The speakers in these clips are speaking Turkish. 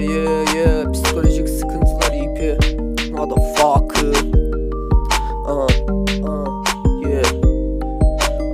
Yeah yeah Psikolojik sıkıntılar ipi. Motherfucker. Uh, uh, Yeah.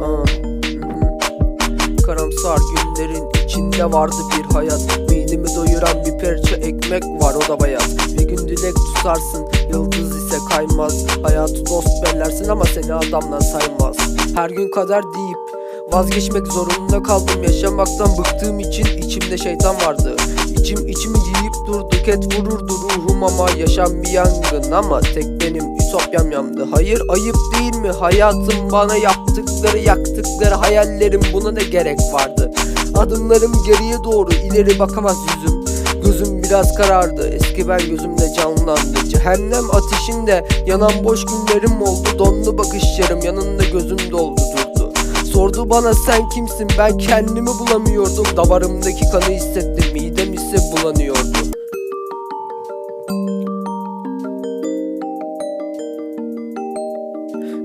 Uh, mhm. Karamsar günlerin içinde vardı bir hayat. Midemi doyuran bir parça ekmek var o da bayat. Bir gün dilek tutarsın yıldız ise kaymaz. Hayatı dost bellersin ama seni adamdan saymaz. Her gün kader deyip Vazgeçmek zorunda kaldım. Yaşamaktan bıktığım için içimde şeytan vardı. İçim içimi yiyip durdu ket vururdu ruhum ama yaşam bir yangın ama tek benim ütopyam yandı. Hayır ayıp değil mi? Hayatım bana yaptıkları yaktıkları hayallerim buna ne gerek vardı? Adımlarım geriye doğru ileri bakamaz yüzüm. Gözüm biraz karardı eski ben gözümde canlandı. Cehennem ateşinde yanan boş günlerim oldu Donlu bakışlarım yanında gözüm doldu Bana sen kimsin? Ben kendimi bulamıyordum. Damarımdaki kanı hissettim. Midem ise bulanıyordu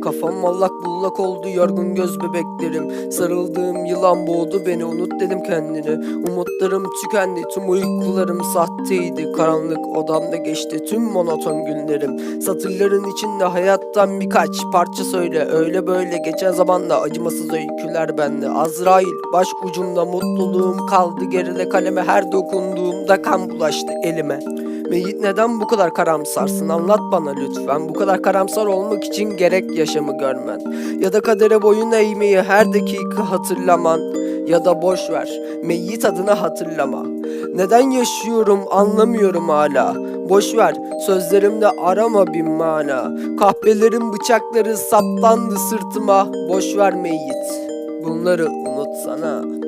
Kafam allak bullak oldu yorgun göz bebeklerim. Sarıldığım yılan boğdu beni unut dedim kendini. Umutlarım tükendi tüm uykularım sahteydi. Karanlık odamda geçti tüm monoton günlerim. Satırların içinde hayattan birkaç parça söyle. Öyle böyle geçen zamanda acımasız öyküler bende. Azrail baş ucumda mutluluğum kaldı. Geride kaleme Her dokunduğumda kan bulaştı elime. Meyit neden bu kadar karamsarsın? Anlat bana lütfen. Bu kadar karamsar olmak için gerek yaşamı görmen Ya da kadere boyun eğmeyi her dakika hatırlaman Ya da boş ver meyit adına hatırlama. Neden yaşıyorum anlamıyorum hala. Boş ver sözlerimde arama bir mana. Kahpelerin bıçakları saplandı sırtıma. Boş ver meyit Bunları unutsana